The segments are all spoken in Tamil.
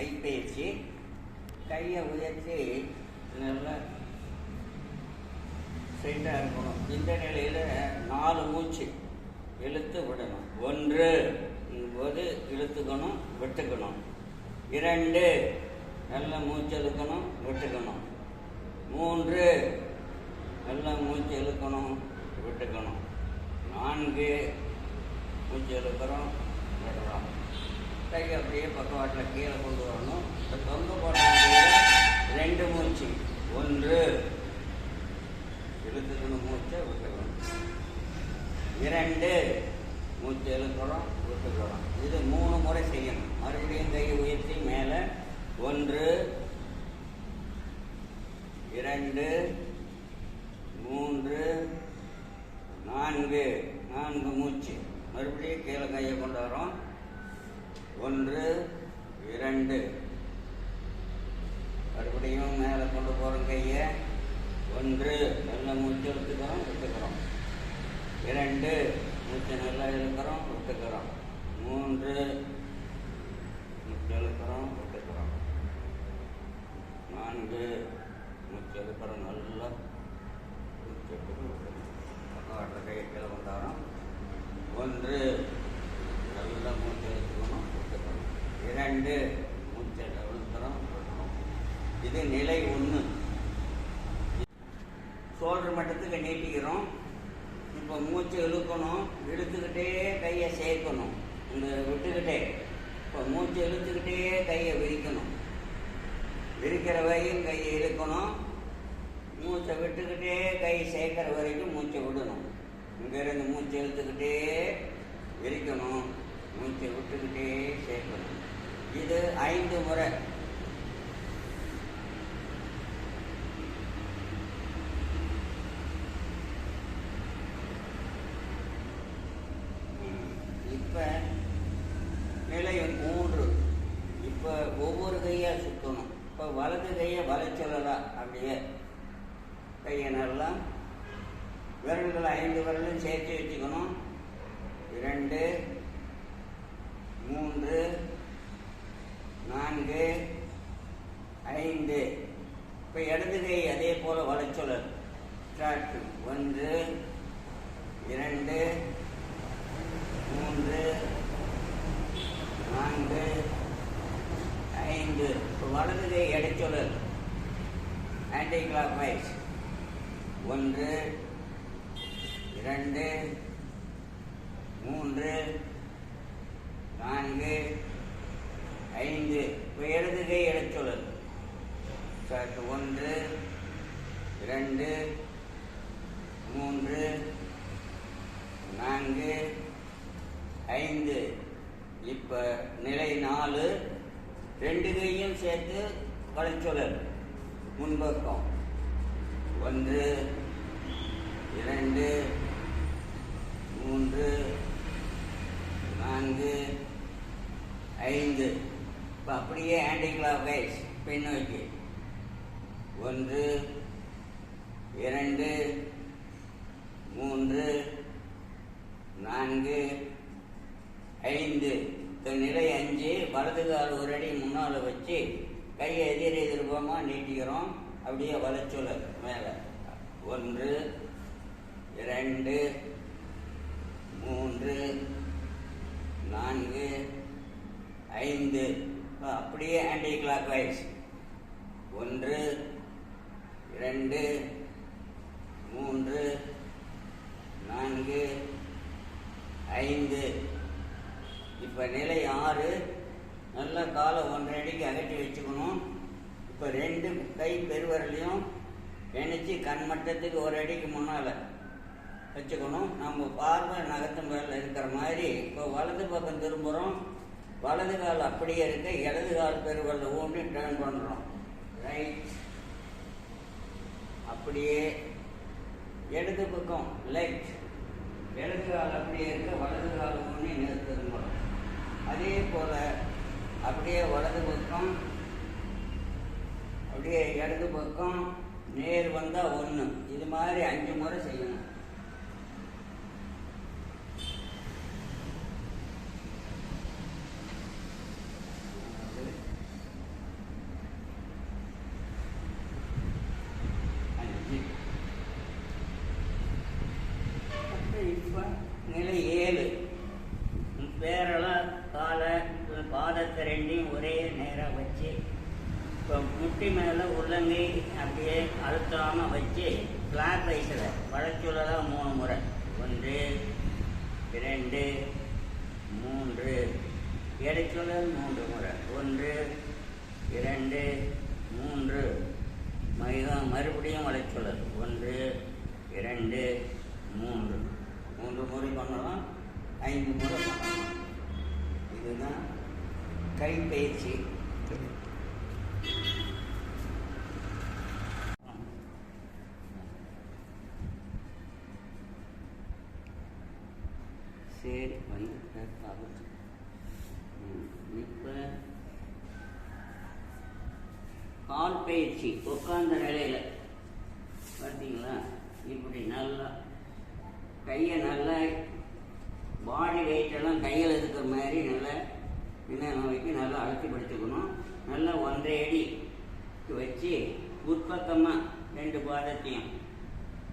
கைப்பயிற்சி கையை உயர்த்தி நல்லா ஸ்ட்ரைட்டாக இருக்கணும். இந்த நிலையில் நாலு மூச்சு இழுத்து விடணும். ஒன்று போது இழுத்துக்கணும் விட்டுக்கணும். இரண்டு நல்ல மூச்சு இழுக்கணும் விட்டுக்கணும். மூன்று நல்ல மூச்சு இழுக்கணும் விட்டுக்கணும். நான்கு மூச்சு இழுக்கிறோம் விடுறோம் கை அப்படியே பக்கவாட்டில் கீழே கொண்டு வரணும். இந்த தொங்க போட்ட ரெண்டு மூச்சு. ஒன்று. இழுத்துக்கணும் மூச்சை விட்டுக்கணும். இரண்டு. மூச்சு இழுக்கிறோம் விட்டுக்கிறோம் இது மூணு முறை செய்யணும். மறுபடியும் கையை உயர்த்தி மேலே. ஒன்று. இரண்டு மூன்று நான்கு நான்கு மூச்சு மறுபடியும் கீழே கையை கொண்டு வரோம் ஒன்று இரண்டு மறுபடியும் மேலே கொண்டு போகிறோம் கையை ஒன்று நல்ல மூச்சு எடுத்துக்கிறோம் விட்டுக்கிறோம் இரண்டு மூச்சு நல்லா இழுக்கிறோம் விட்டுக்கிறோம் மூன்று மூச்சு இழுக்கிறோம் விட்டுக்கிறோம் நான்கு மூச்சு இழுக்கிறோம் நல்லா மூச்சு எடுத்து விட்டுக்கிறோம் பக்கவாட்டில் கையை கீழே கொண்டாடுறோம் ஒன்று நல்லா மூச்சு இழுத்துக்கணும் விட்டுக்கணும் இரண்டு மூச்சை இழுக்கிறோம் விட்டுறோம் இது நிலை ஒன்று சோல்டர் மட்டத்துக்கு நீட்டிக்கிறோம் இப்போ மூச்சை இழுக்கணும் இழுத்துக்கிட்டே கையை சேர்க்கணும் இந்த விட்டுக்கிட்டே இப்போ மூச்சை இழுத்துக்கிட்டே கையை விரிக்கணும் விரிக்கிற வரையும் கையை இழுக்கணும் மூச்சை விட்டுக்கிட்டே கை சேர்க்கிற வரைக்கும் மூச்சை விடணும் இங்கேருந்து மூச்சை இழுத்துக்கிட்டே விரிக்கணும். மூச்சை விட்டுக்கிட்டே சேர்க்கணும் இது ஐந்து முறை இப்போ நிலை மூன்று இப்போ ஒவ்வொரு கையாக சுற்றணும் இப்போ வலது கையை வலை சொல்லலாம் அப்படியே கையை நல்லா விரல்கள் ஐந்து விரலும் சேர்த்து வச்சுக்கணும் இரண்டு மூன்று நான்கு ஐந்து இப்போ இடது கை அதே போல் வளைச்சொல்லல் ஸ்டார்ட் ஒன்று இரண்டு மூன்று நான்கு ஐந்து. வலது கை எடைச்சொல்லல் ஆன்டி கிளாக் வைஸ் ஒன்று இரண்டு மூன்று நான்கு ஐந்து. இப்போ இடது கை எடைச்சொல்லல் ஒன்று இரண்டு மூன்று நான்கு ஐந்து. இப்போ நிலை நாலு ரெண்டு கையும் சேர்த்து வளைச்சொலர் முன்பக்கம். ஒன்று இரண்டு மூன்று நான்கு ஐந்து. இப்போ அப்படியே ஆன்டி கிளாக் வைஸ் பின்னோக்கி ஒன்று இரண்டு மூன்று நான்கு ஐந்து. நிலை அஞ்சு வலது கால் ஒரு அடி முன்னால் வச்சு கையை எதிர் எதிர்பமாக நீட்டிக்கிறோம். அப்படியே வளைச்சொல மேலே. ஒன்று இரண்டு மூன்று நான்கு ஐந்து. அப்படியே ஆன்டி கிளாக் வைஸ் ஒன்று இரண்டு மூன்று நான்கு ஐந்து. இப்போ நிலை ஆறு. நல்ல காலை ஒன்றரை அடிக்கு அகட்டி வச்சுக்கணும். இப்போ ரெண்டு கை பெருவரலையும் இணைச்சி கண் மட்டத்துக்கு ஒரு அடிக்கு முன்னால் வச்சுக்கணும். நம்ம பார்வை நகத்து மேலே இருக்கிற மாதிரி. இப்போ வலது பக்கம் திரும்புகிறோம் வலது கால் அப்படியே இருக்க. இடது கால் பெருவரில் ஊண்டி டேர்ன் பண்ணுறோம் ரைட் அப்படியே. இடது பக்கம் லெஃப்ட் இடது கால் அப்படியே இருக்க வலது கால் ஒன்று நிறுத்திருந்தோம் அதே போல் அப்படியே வலது பக்கம் அப்படியே இடது பக்கம் நேர் வந்தால் ஒன்று இது மாதிரி அஞ்சு முறை செய்யணும் நாலு, இப்போ நிலை ஏழு பேரெல்லாம் காலை பாதத்தை ரெண்டையும் ஒரே நேராக வச்சு இப்போ முட்டி மேலே உள்ளங்கை அப்படியே அழுத்தாமல் வச்சு கிளாக் மூணு முறை. ஒன்று இரண்டு மூன்று. இடைச்சுழல் மூன்று முறை. ஒன்று இரண்டு மூன்று. மைதம் மறுபடியும் வளைச்சுழல் ஒன்று இரண்டு மூன்று. மூன்று முறை பண்ணலாம். ஐந்து முறை பண்ணலாம். இதுதான் கைப்பயிற்சி சரி இப்போ கால் பயிற்சி உட்கார்ந்த நிலையில் பார்த்தீங்களா இப்படி நல்லா கையை நல்லா பாடி வெயிட்டெல்லாம் கையில் இருக்கிற மாதிரி நல்லா என்ன நோய்க்கு நல்லா அழுத்தி படுத்துக்கணும் நல்லா ஒன்றரை அடி வச்சு உட்பக்கமாக ரெண்டு பாதத்தையும்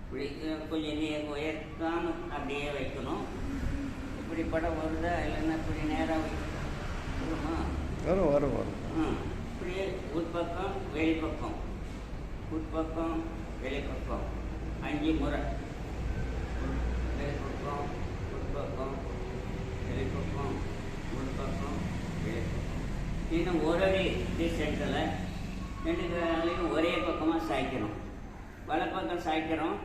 இப்படி கொஞ்சம் நீ உயர்த்தாம அப்படியே வைக்கணும். இப்படி படம் வருதா இல்லைன்னா இப்படி நேராக வரும்? வரும் வரும் ம் இப்படியே உட்பக்கம் வெளிப்பக்கம் உட்பக்கம் வெளிப்பக்கம் அஞ்சு முறை. வெளிப்பக்கம் உட்பக்கம் வெளிப்பக்கம் உட்பக்கம் வெளிப்பக்கம் இன்னும் ஒரு அடி டிஸ்டன்ஸில் ரெண்டு காலையும் ஒரே பக்கமாக சாய்க்கணும். வலப்பக்கம் சாய்க்கிறோம்.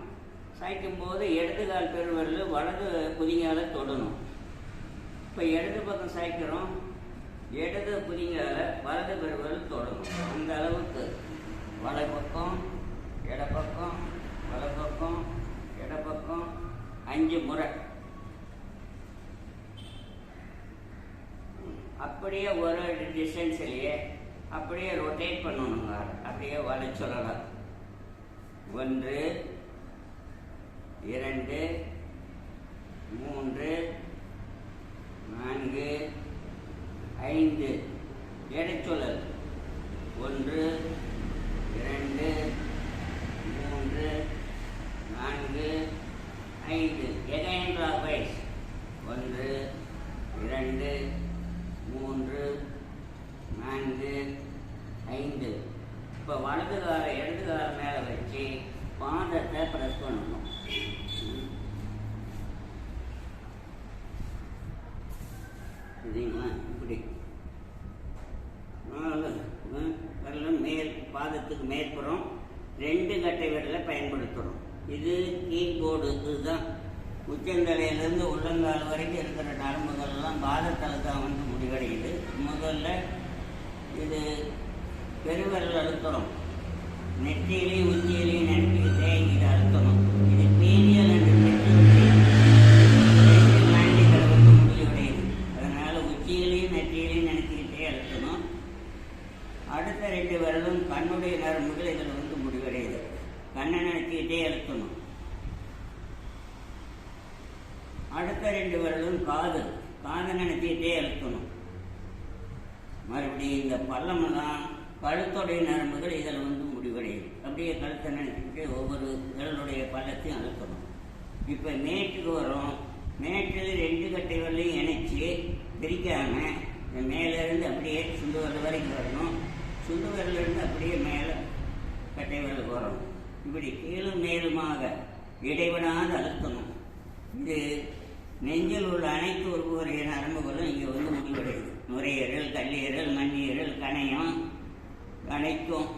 சாய்க்கும் போது இடது கால் பெருவரில் வலது குதிங்கால தொடணும். இப்போ இடது பக்கம் சாய்க்கிறோம். இடது புதிங்கால வலது பெருவரில் தொடங்கும். அந்த அளவுக்கு வலை பக்கம் இடப்பக்கம் வலப்பக்கம் இடப்பக்கம் அஞ்சு முறை. அப்படியே ஒரு டிஸ்டன்ஸ்லேயே அப்படியே ரொட்டேட் பண்ணணுங்க அப்படியே வலை சொல்லலாம். ஒன்று இரண்டு மூன்று நான்கு ஐந்து எடைச்சொல்லல் ஒன்று இரண்டு மூன்று நான்கு ஐந்து எகைன் வைஸ் ஒன்று இரண்டு மூன்று நான்கு ஐந்து இப்போ வலது கால இடது கால மேலே வச்சு பாதத்தை ப்ரெஸ் பண்ணணும் ம். சரிங்களா இப்படி நாலு ம், விரலும் மேல் பாதத்துக்கு மேற்புறம் ரெண்டு கட்டை விரலை பயன்படுத்துகிறோம் இது கீழ்போர்டு இதுதான் உச்சந்தலையிலேருந்து உள்ளங்கால் வரைக்கும் இருக்கிற நரம்புகள்லாம் பாதத்தில் தான் வந்து முடிவடையுது. முதல்ல இது பெருவரல் அழுத்தணும். நெற்றியிலையும் உச்சியிலையும் நினைக்கிட்டே தேங்கிட்டு அழுத்தணும். இது பீனியல் என்று வந்து முடிவடையுது. அதனால உச்சியிலையும் நெற்றியிலையும் நினைக்கிட்டே அழுத்தணும். அடுத்த ரெண்டு விரலும் கண்ணுடைய நரம்புகள் இதில் வந்து முடிவடையுது. கண்ணை நினைச்சிக்கிட்டே அழுத்தணும் அடுத்த ரெண்டு விரலும் காது காதை நினைச்சிக்கிட்டே இருக்கணும் மறுபடியும் இந்த பள்ளமெல்லாம் கழுத்துடைய நரம்புகள் இதில் வந்து முடிவடையும். அப்படியே கழுத்தை நினைச்சிக்கிட்டு ஒவ்வொரு விரலுடைய பள்ளத்தையும் அழுத்தணும். இப்போ மேட்டுக்கு வரும் மேட்டில் ரெண்டு கட்டை வரலையும் இணைச்சி பிரிக்காம இந்த மேலேருந்து அப்படியே சுண்டு வரல் வரைக்கும் வரணும். சுண்டு விரலிருந்து அப்படியே மேலே கட்டை விரலுக்கு வரணும் இப்படி கீழும் மேலுமாக இடைவிடாது அழுத்தணும். இது நெஞ்சில் உள்ள அனைத்து உறுப்புகளுடைய நரம்புகளும் இங்கே வந்து முடிவடையுது. நுரையீரல் கல்லீரல் மண்ணீரல் கணையம் அனைத்தும்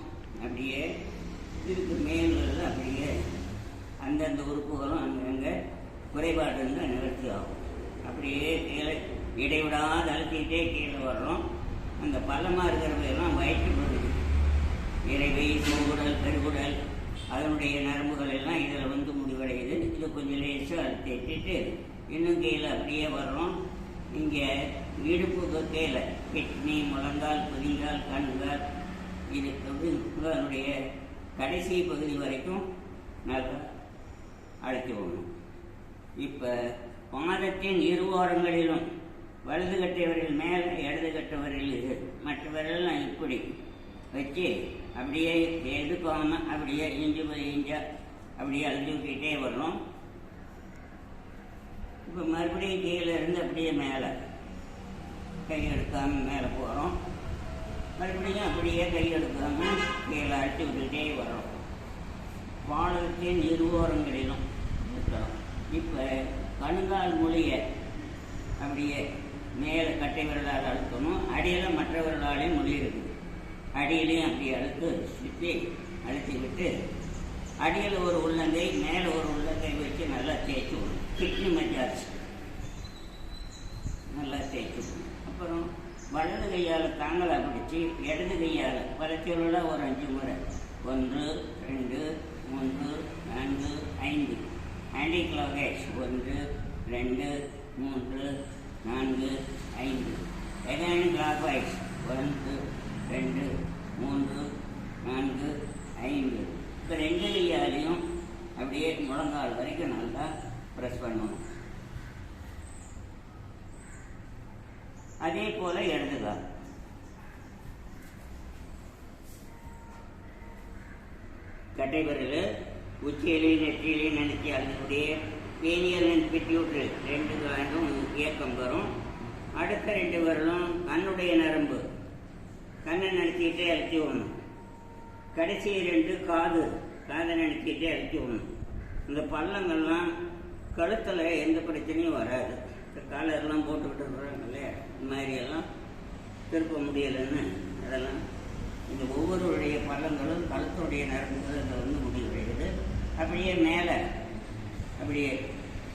அப்படியே இதுக்கு மேல்கள் அப்படியே அந்தந்த உறுப்புகளும் அங்கங்கே குறைபாடு இருந்தால் நிவர்த்தி ஆகும். அப்படியே கீழே இடைவிடாது அழுத்திக்கிட்டே கீழே வர்றோம். அந்த பள்ளமாக இருக்கிறவையெல்லாம் வயிற்று இறைவை சோகுடல் பெருகுடல் அதனுடைய நரம்புகள் எல்லாம் இதில் வந்து முடிவடையுது. இது கொஞ்சம் லேசாக அழுத்திட்டு இன்னும் கீழே அப்படியே வர்றோம். இங்கே இடுப்புக்கு கீழே கிட்னி முழங்கால் புதிங்கால் கண்கால் இது வந்து அதனுடைய கடைசி பகுதி வரைக்கும் நல்லா அழைத்து போகணும் இப்போ பாதத்தின் இரு ஓரங்களிலும் வலது கட்டவரில் மேலே இடது கட்டவரில் இது மற்ற விரலாம் இப்படி வச்சு அப்படியே எதுக்காமல் அப்படியே இஞ்சி போய் இஞ்சா அப்படியே அழுத்தி விட்டுக்கிட்டே வர்றோம். இப்போ மறுபடியும் கீழே இருந்து அப்படியே மேலே. கை எடுக்காமல் மேலே போகிறோம் மறுபடியும் அப்படியே கை எடுக்காமல் கீழே அழைச்சி விட்டுக்கிட்டே வரோம் பாலத்தின் இருவோரங்களிலும் இருக்கிறோம் இப்போ கணுங்கால் மொழியை அப்படியே மேலே கட்டை விரலால் அழுத்தணும். அடியில் மற்ற விரலாலையும் மொழி இருக்குது. அடியிலையும் அப்படி அழுத்து சுற்றி அழுத்தி விட்டு அடியில் ஒரு உள்ளங்கை மேலே ஒரு உள்ளங்கை வச்சு நல்லா தேய்ச்சி கிட்னி மஜாஜ் நல்லா தேய்ச்சிக்கணும் அப்புறம் வலது கையால் தாங்கலாக பிடிச்சி இடது கையால் பரச்சொல்ல ஒரு அஞ்சு முறை. ஒன்று ரெண்டு மூன்று நான்கு ஐந்து. ஆண்டி கிளாகேஷ் ஒன்று ரெண்டு மூன்று நான்கு ஐந்து. Again clockwise. ஒன்று ரெண்டு மூன்று நான்கு ஐந்து. இப்போ ரெண்டு கையாலையும் அப்படியே முழங்கால் வரைக்கும் நல்லா ப்ரெஸ் பண்ணணும். அதே போல இடதுகால் கட்டை உச்சியிலையும் நெற்றியிலையும் நினைச்சி அதனுடைய பேனியல் அண்ட் ரெண்டு வேண்டும் இயக்கம் வரும் அடுத்த ரெண்டு வரலும் கண்ணுடைய நரம்பு. கண்ணை நினைச்சிக்கிட்டே அழுத்தி விடணும். கடைசி ரெண்டு காது காதை நினைச்சிக்கிட்டே அழுத்தி விடணும். இந்த பள்ளங்கள்லாம் கழுத்தில் எந்த பிரச்சனையும் வராது. இந்த காலர்லாம் போட்டுக்கிட்டு இருக்கிறாங்க இல்லையா இந்த மாதிரியெல்லாம் திருப்ப முடியலைன்னு அதெல்லாம் இந்த ஒவ்வொருடைய பள்ளங்களும் கழுத்துடைய நரம்புகள் இதில் வந்து முடிவடைகிறது அப்படியே மேலே அப்படியே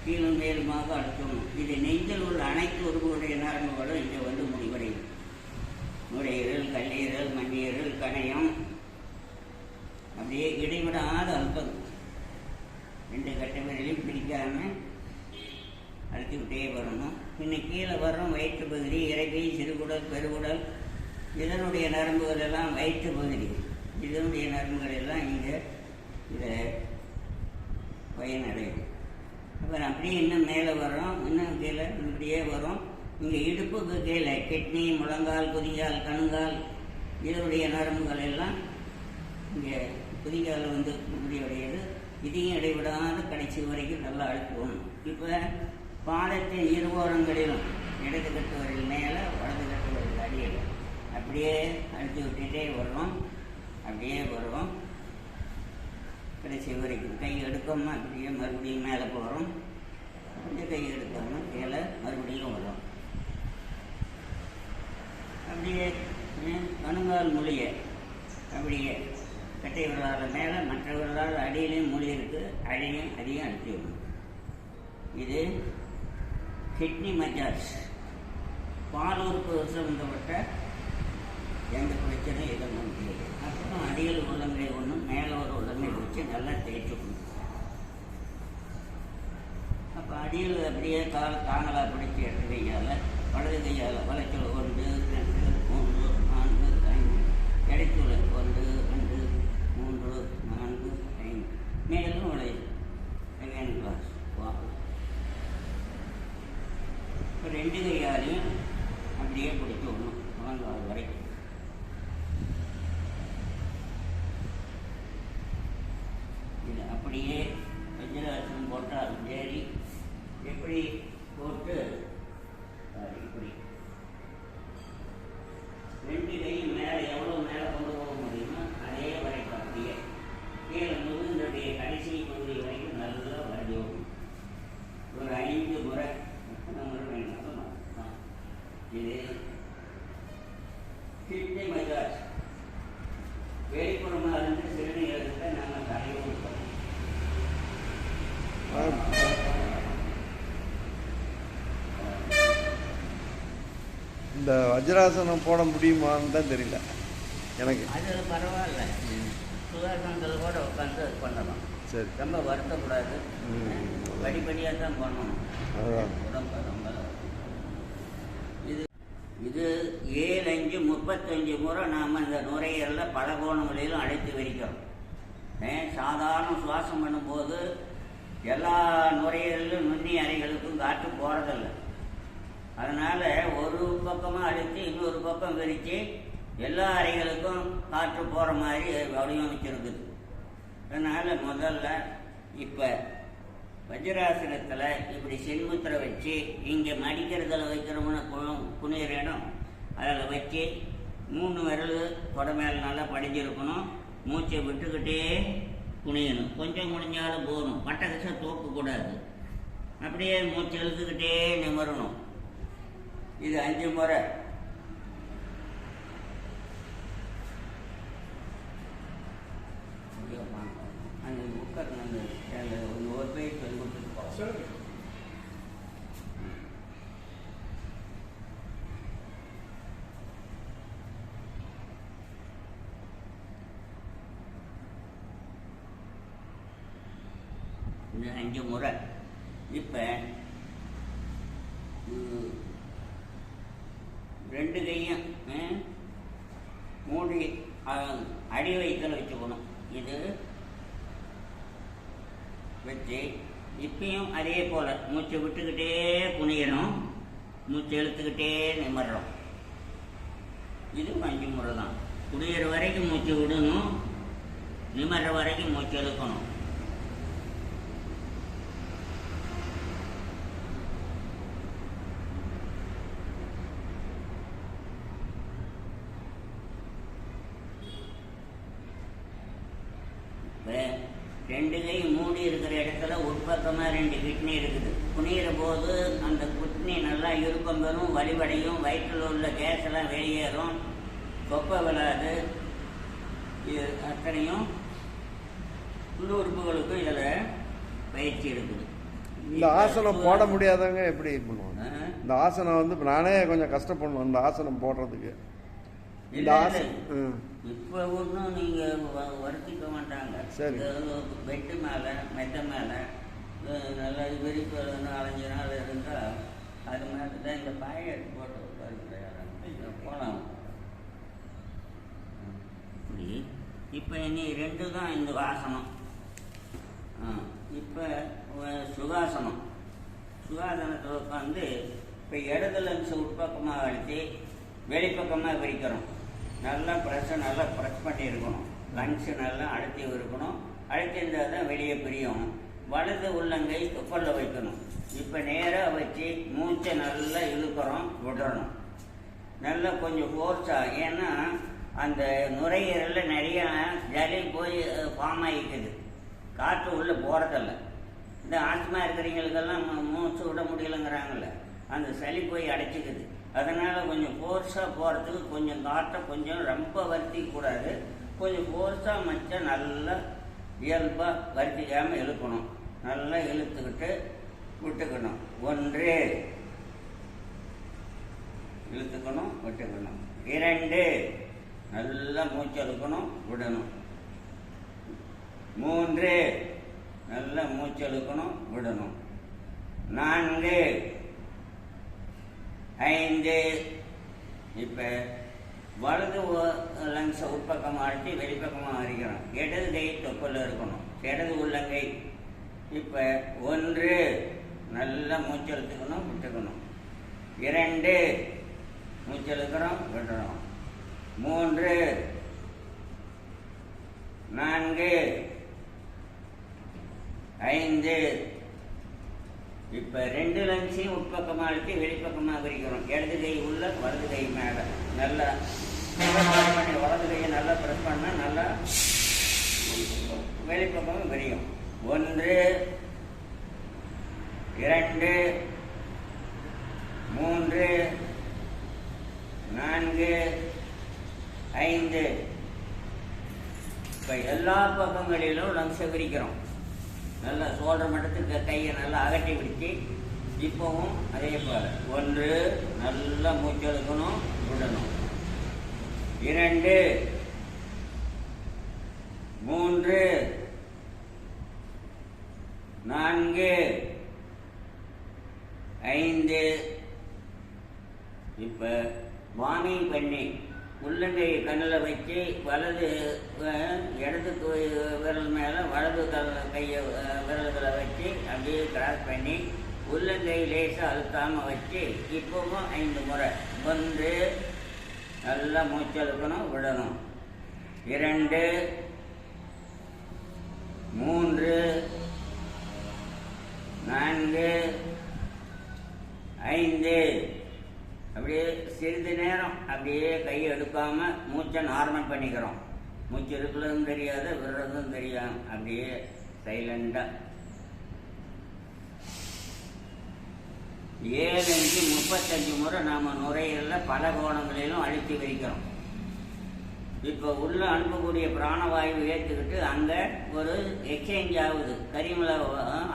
கீழும் மேலுமாக அழுத்தணும். இது நெஞ்சில் உள்ள அனைத்து உறுப்புடைய நரம்புகளும் இங்கே வந்து முடிவடையும். நுரையீரல் கல்லீரல் மண்ணீரல் கணையம் அப்படியே இடைவிடாத அழுத்தம் ரெண்டு கட்டை பிடிக்காமல் பிடிக்காம அழுத்திக்கிட்டே வரணும். இன்னைக்கு கீழே வர்றோம் வயிற்று பகுதி இறக்கை சிறுகுடல் பெருகுடல் இதனுடைய நரம்புகள் எல்லாம் வயிற்று பகுதி. இதனுடைய நரம்புகள் எல்லாம் இங்கே இதை பயனடையும். அப்புறம் அப்படியே இன்னும் மேலே வர்றோம் இன்னும் கீழே இப்படியே வரும் இங்கே இடுப்புக்கு கீழே கிட்னி முழங்கால் குதிகால் கணுங்கால் இதனுடைய நரம்புகள் எல்லாம் இங்கே குதிகால் வந்து முடிவடைகிறது இதையும் இடைவிடாது கடைசி வரைக்கும் நல்லா அழுத்துவோம். இப்போ பாதத்தின் இருவோரங்களிலும் இடது கட்டு வரையில் மேலே வலது கட்டு வரையில் அடியில். அப்படியே அழுத்தி விட்டுட்டே வருவோம். அப்படியே வருவோம். கடைசி வரைக்கும் கை எடுக்காமல் அப்படியே மறுபடியும் மேலே போகிறோம் கொஞ்சம் கை எடுக்காமல் கீழே மறுபடியும் வரும் அப்படியே ம், கணுங்கால் மொழிய அப்படியே கட்டை விரலால் மேலே மற்ற விரலால் அடியிலையும் மொழி இருக்குது அடியும் அதையும் அழுத்தி விடணும் இது கிட்னி மஜாஜ் பால் உறுப்பு எந்த பிரச்சனையும் எதுவும் முடியாது அப்புறம் அடியில் உள்ளங்கை ஒன்றும் மேலே ஒரு உள்ளங்கை வச்சு நல்லா தேய்ச்சிக்கணும் அப்போ அடியில் அப்படியே கால் தாங்களாக பிடிச்சி எடுத்து கையால் வலது கையால் வளைச்சல் கொண்டு ரெண்டு மூன்று நான்கு ஐந்து இடைச்சூழ ஒன்று ரெண்டு மூன்று நான்கு ஐந்து மேலும் வளையல் செகண்ட் கிளாஸ் வா இப்போ ரெண்டு கையாலையும் அப்படியே பிடிச்சி விடணும் முழங்கால் வரைக்கும் இது அப்படியே வஜ்ராசனம் போட்டால் சரி எப்படி போட்டு பாரு, இப்படி ரெண்டு கையும் மேலே எவ்வளோ மேலே கொண்டு போக முடியுமோ அதே வரைக்கும் அப்படியே கீழே முதுகுடைய கடைசி பகுதி வரைக்கும் நல்லா வரையும் ஒரு ஐந்து முறை எத்தனை முறை வேணாலும் நடத்தலாம். இது கிட்னி மஜாஜ் வெளிப்புறமாக இருந்து சிறுநீரகத்தை நாங்கள் தரையை கொடுப்போம் இந்த வஜ்ராசனம் போட முடியுமான்னு தான் தெரியல. எனக்கு. அதில் பரவாயில்ல. சுகாசனத்தில் கூட உட்காந்து பண்ணலாம். சரி. ரொம்ப வருத்தக்கூடாது. படிப்படியாக தான் பண்ணணும். உடம்பு ரொம்ப இது இது ஏழு அஞ்சு முப்பத்தஞ்சு முறை நாம் இந்த நுரையீரலில் பல கோணங்களிலும் அழைத்து விரிக்கிறோம். ஏன் சாதாரண சுவாசம் பண்ணும்போது எல்லா நுரையீரலும் நுண்ணி அறைகளுக்கும் காற்று போகிறதில்ல அதனால் ஒரு பக்கமாக அழுத்தி இன்னொரு பக்கம் விரித்து எல்லா அறைகளுக்கும் காற்று போகிற மாதிரி வடிவமைச்சிருக்குது. அதனால் முதல்ல இப்போ வஜ்ராசனத்தில் இப்படி சென்முத்திரை வச்சு இங்கே மடிக்கிறதுல வைக்கிறோம்னா கு- குனியிற இடம் அதில் வச்சு மூணு விரல் தொட மேலே நல்லா படிஞ்சிருக்கணும். மூச்சை விட்டுக்கிட்டே குனியணும். கொஞ்சம் குனிஞ்சாலும் போகணும் பட்டகசம் தூக்கக்கூடாது. அப்படியே மூச்சு இழுத்துக்கிட்டே நிமிரணும். இது அஞ்சு முறை அந்த உட்காருங்க அந்த சேரில் ஒரு ஒரு பேர் சொல்லி கொடுத்துட்டு போகலாம் சொல்லுங்க இது அஞ்சு முறை இப்போ ரெண்டு கையும் மூடி அடி வயிற்றில் வச்சுக்கணும். இது வச்சு இப்பயும் அதே போல் மூச்சை விட்டுக்கிட்டே குனியணும். மூச்சை இழுத்துக்கிட்டே நிமிர்றோம். இது அஞ்சு முறை தான். குடியிற வரைக்கும் மூச்சு விடணும். நிமிடுற வரைக்கும் மூச்சு இழுக்கணும் இப்ப ரெண்டு கை மூடி இருக்கிற இடத்துல உட்பக்கமா ரெண்டு கிட்னி இருக்குது. குனிகிற போது அந்த கிட்னி நல்லா இறுக்கம் பெறும் வலிவடையும் வயிற்றில் உள்ள கேஸ் எல்லாம் வெளியேறும். தொப்பை விழாது இது அத்தனையும் உள்ள உறுப்புகளுக்கும் இதில் பயிற்சி இருக்குது. இந்த ஆசனம் போட முடியாதவங்க எப்படி பண்ணுவாங்க? இந்த ஆசனம் வந்து நானே கொஞ்சம் கஷ்டப்படணும் இந்த ஆசனம் போடுறதுக்கு. இந்த ஆசனம். இப்ப ஒன்றும் நீங்க வ- வருத்திக்க மாட்டாங்க சரி. பெட்டு மேல மெத்த மேல நல்லா விரிப்பு நாலஞ்சு நாள் இருந்தா அது மேல தான் இந்த பாயை எடுத்து போட்டு உட்காருங்க போகலாம் இப்படி. இப்போ இனி ரெண்டு தான் இந்த ஆசனம் இப்போ சுகாசனம். சுகாசனத்தில் உட்காந்து இப்போ இடது லங்ஸ் உட்பக்கமாக அழுத்தி வெளிப்பக்கமாக விரிக்கிறோம். நல்லா ப்ரெஸ்ஸை நல்லா ப்ரெஸ் பண்ணி இருக்கணும் நல்லா அழுத்தி இருக்கணும். அழுத்திருந்தால் தான் வெளியே பிரியும். வலது உள்ளங்கை துப்பல்ல வைக்கணும். இப்போ நேராக வச்சு மூச்சை நல்லா இழுக்கிறோம் விடுறணும் நல்லா கொஞ்சம் ஃபோர்ஸாக ஏன்னா அந்த நுரையீரலில் நிறையா ஜலி போய் ஃபார்ம் ஆகிக்குது காற்று உள்ளே போகிறதில்ல இந்த ஆஸ்மா இருக்கிறவங்களுக்கெல்லாம் மூச்சு விட முடியலங்கிறாங்கல்ல. அந்த சளி போய் அடைச்சிக்குது. அதனால் கொஞ்சம் ஃபோர்ஸாக போகிறதுக்கு கொஞ்சம் காற்றை கொஞ்சம் ரொம்ப வருத்திக்க கூடாது. கொஞ்சம் ஃபோர்ஸாக மச்சா நல்லா இயல்பாக வரிச்சிக்காமல் இழுக்கணும். நல்லா இழுத்துக்கிட்டு விட்டுக்கணும். ஒன்று. இழுத்துக்கணும் விட்டுக்கணும். இரண்டு. நல்லா மூச்சு இழுக்கணும் விடணும். மூன்று. நல்லா மூச்சு இழுக்கணும் விடணும். நான்கு. ஐந்து. இப்போ வலது லங்ஸை உட்பக்கமாக அழுத்தி வெளிப்பக்கமாக அரிக்கிறோம் இடது கை தொப்பில் இருக்கணும். இடது உள்ளங்கை. இப்போ ஒன்று நல்லா மூச்செழுத்துக்கணும் விட்டுக்கணும். இரண்டு மூச்செழுக்கிறோம் விடுறோம் மூன்று நான்கு ஐந்து. இப்போ ரெண்டு லங்ஸையும் உட்பக்கமாக அழுத்தி வெளிப்பக்கமாக விரிக்கிறோம் இடது கை உள்ள வலது கை மேலே. நல்லா பண்ணி வலது கையை நல்லா ப்ரெஸ் பண்ணால் நல்லா வெளிப்பக்கம் விரியும் ஒன்று இரண்டு மூன்று நான்கு ஐந்து. இப்போ எல்லா பக்கங்களிலும் லங்ஸை விரிக்கிறோம் நல்லா சோழ மட்டத்துக்கு கையை நல்லா அகட்டி பிடிச்சி இப்போவும் அதே போல். ஒன்று நல்லா மூச்செடுக்கணும் விடணும். இரண்டு. மூன்று. நான்கு. ஐந்து. இப்போ வாமிங் பண்ணி உள்ளங்கை கண்ணில் வச்சு வலது இடது விரல் மேலே வலது கல் கையை விரல்களை வச்சு அப்படியே கிராஸ் பண்ணி உள்ளங்கை லேசாக அழுத்தாமல் வச்சு இப்போவும் ஐந்து முறை. ஒன்று நல்லா மூச்செழுக்கணும் விடணும். இரண்டு மூன்று நான்கு ஐந்து. அப்படியே சிறிது நேரம் அப்படியே கை எடுக்காமல் மூச்சை நார்மல் பண்ணிக்கிறோம். மூச்சு இருக்கிறதும் தெரியாது விடுறதும் தெரியாது. அப்படியே சைலண்டாக ஏழஞ்சு முப்பத்தஞ்சு முறை நாம் நுரையீரலில் பல கோணங்களிலும் அழுத்தி வைக்கிறோம். இப்போ உள்ள அனுப்பக்கூடிய பிராணவாயு ஏற்றுக்கிட்டு அங்கே ஒரு எக்ஸ்சேஞ்ச் ஆகுது. கரிமல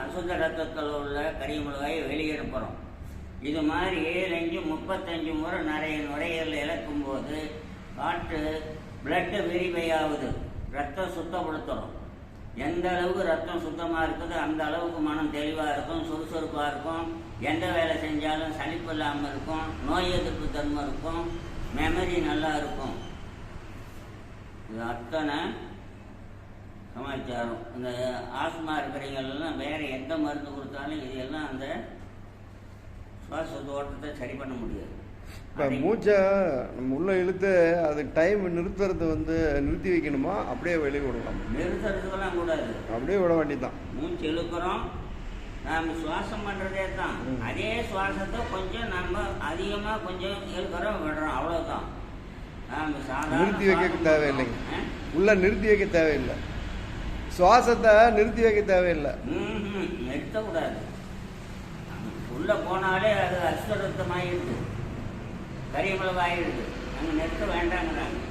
அசுத்த ரத்தத்தில் உள்ள கரிமல வெளியெடுப்புறோம் இது மாதிரி ஏழஞ்சு முப்பத்தஞ்சு முறை நிறைய நுரையீரல் இழக்கும் போது காற்று பிளட்டு வெரிஃபை ஆகுது ரத்தம் சுத்தப்படுத்துகிறோம் எந்த அளவுக்கு ரத்தம் சுத்தமாக இருக்குதோ அந்த அளவுக்கு மனம் தெளிவாக இருக்கும் சுறுசுறுப்பாக இருக்கும். எந்த வேலை செஞ்சாலும் சலிப்பு இல்லாமல் இருக்கும் நோய் எதிர்ப்பு தன்மை இருக்கும் மெமரி நல்லா இருக்கும். இது அத்தனை சமாச்சாரம். இந்த ஆஸ்மா இருக்கிறவங்களெல்லாம் வேறு எந்த மருந்து கொடுத்தாலும் இது எல்லாம் அந்த சுவாச தோட்டத்தை சரி பண்ண முடியாது. இப்போ மூச்சை நம்ம உள்ள இழுத்து அது டைம் நிறுத்துறது வந்து நிறுத்தி வைக்கணுமா? அப்படியே வெளியே விடலாம். நிறுத்துறதுக்கெல்லாம் கூடாது. அப்படியே விட வேண்டியதுதான். மூச்சு இழுக்கிறோம். நாம் சுவாசம் பண்ணுறதே தான். அதே சுவாசத்தை கொஞ்சம் நம்ம அதிகமாக கொஞ்சம் இழுக்கிறோம் விடுறோம். அவ்வளோதான் நாம் சாதாரண நிறுத்தி வைக்க தேவையில்லைங்க. உள்ள நிறுத்தி வைக்க தேவையில்லை. சுவாசத்தை நிறுத்தி வைக்க தேவையில்லை. நிறுத்தக்கூடாது. உள்ள போனாலே அது அசுரத்தமாயிடுது கரிமளவாயிடுது அங்கே நிறுத்த வேண்டாங்கிறாங்க.